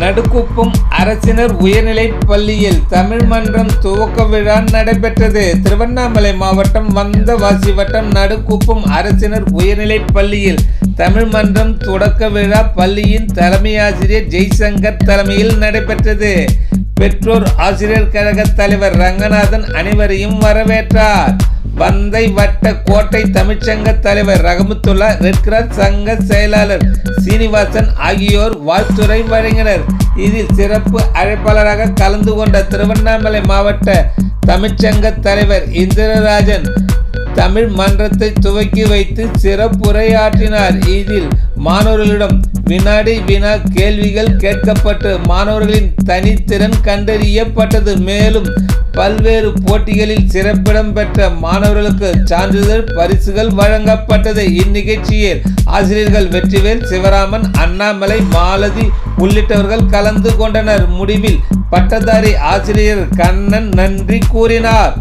நடுக்குப்பம் அரசினர் உயர்நிலைப் பள்ளியில் தமிழ் மன்றம் துவக்க விழா நடைபெற்றது. திருவண்ணாமலை மாவட்டம் வந்தவாசி வட்டம் நடுக்குப்பம் அரசினர் உயர்நிலைப் பள்ளியில் தமிழ் மன்றம் தொடக்க விழா பள்ளியின் தலைமை ஆசிரியர் ஜெய்சங்கர் தலைமையில் நடைபெற்றது. பெற்றோர் ஆசிரியர் கழக தலைவர் ரங்கநாதன் அனைவரையும் வரவேற்றார். பந்தை வட்ட கோட்டை தமிழ்ச்சங்க தலைவர் ரகமத்துல்லா ரெட்கிராஸ் சங்க செயலாளர் சீனிவாசன் ஆகியோர் வாழ்த்துறை வழங்கினர். இதில் சிறப்பு அழைப்பாளராக கலந்து கொண்ட திருவண்ணாமலை மாவட்ட தமிழ்ச்சங்க தலைவர் இந்திரராஜன் தமிழ் மன்றத்தை துவக்கி வைத்து சிறப்புரையாற்றினார். இதில் மாணவர்களிடம் வினாடி வினா கேள்விகள் கேட்கப்பட்டு மாணவர்களின் தனித்திறன் கண்டறியப்பட்டது. மேலும் பல்வேறு போட்டிகளில் சிறப்பிடம் பெற்ற மாணவர்களுக்கு சான்றிதழ் பரிசுகள் வழங்கப்பட்டது. இந்நிகழ்ச்சியில் ஆசிரியர்கள் வெற்றிவேல் சிவராமன் அண்ணாமலை மாலதி உள்ளிட்டவர்கள் கலந்து கொண்டனர். முடிவில் பட்டதாரி ஆசிரியர் கண்ணன் நன்றி கூறினார்.